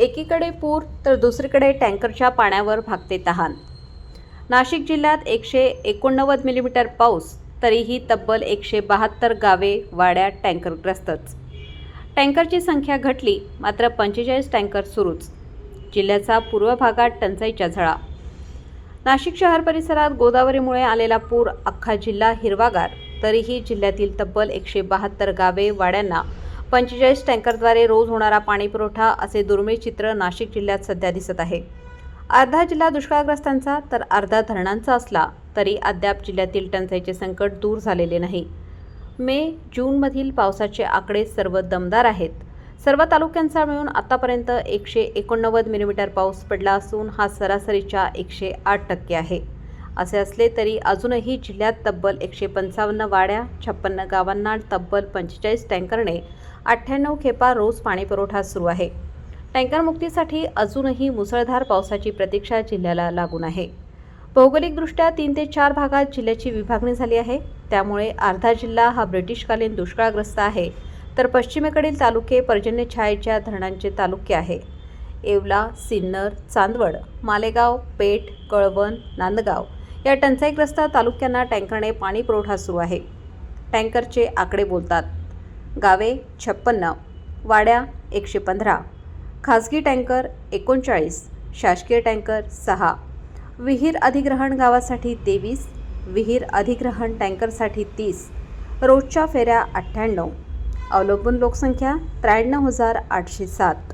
एकीकडे पूर तर दुसरीकडे टँकरच्या पाण्यावर भागते तहान. नाशिक जिल्ह्यात एकशे एकोणनव्वद मिलीमीटर पाऊस तरीही तब्बल एकशे बहात्तर गावे वाड्या टँकरग्रस्तच. टँकरची संख्या घटली मात्र पंचेचाळीस टँकर सुरूच. जिल्ह्याचा पूर्व भागात टंचाईच्या झळा. नाशिक शहर परिसरात गोदावरीमुळे आलेला पूर अख्खा जिल्हा हिरवागार तरीही जिल्ह्यातील तब्बल एकशे बहात्तर गावे वाड्यांना पंचेचाळीस टँकरद्वारे रोज होणारा पाणीपुरवठा असे दुर्मिळ चित्र नाशिक जिल्ह्यात सध्या दिसत आहे. अर्धा जिल्हा दुष्काळग्रस्तांचा तर अर्धा धरणांचा असला तरी अद्याप जिल्ह्यातील टंचाईचे संकट दूर झालेले नाही. मे जूनमधील पावसाचे आकडे सर्व दमदार आहेत. सर्व तालुक्यांचा मिळून आतापर्यंत एकशे एकोणनव्वद मिलीमीटर पाऊस पडला असून हा सरासरीच्या एकशे आठ टक्के आहे. असे असले तरी अजूनही जिल्ह्यात तब्बल एकशे पंचावन्न वाड्या छप्पन्न गावांना तब्बल पंचेचाळीस टँकरने अठ्ठ्याण्णव खेपा रोज पाणीपुरवठा सुरू आहे. टँकरमुक्तीसाठी अजूनही मुसळधार पावसाची प्रतीक्षा जिल्ह्याला लागून आहे. भौगोलिकदृष्ट्या तीन ते चार भागात जिल्ह्याची विभागणी झाली आहे. त्यामुळे अर्धा जिल्हा हा ब्रिटिशकालीन दुष्काळग्रस्त आहे तर पश्चिमेकडील तालुके पर्जन्य छायेच्या धरणांचे तालुके आहे. येवला सिन्नर चांदवड मालेगाव पेठ कळवण नांदगाव या टंचाईग्रस्त तालुक्यांना टँकरने पाणी पुरवठा सुरू आहे. टँकरचे आकडे बोलतात. गावे छप्पन्न वाड्या एकशे पंधरा खाजगी टँकर एकोणचाळीस शासकीय टँकर सहा विहीर अधिग्रहण गावासाठी तेवीस विहीर अधिग्रहण टँकरसाठी तीस रोजच्या फेऱ्या अठ्ठ्याण्णव अवलंबून लोकसंख्या त्र्याण्णव हजार आठशे सात.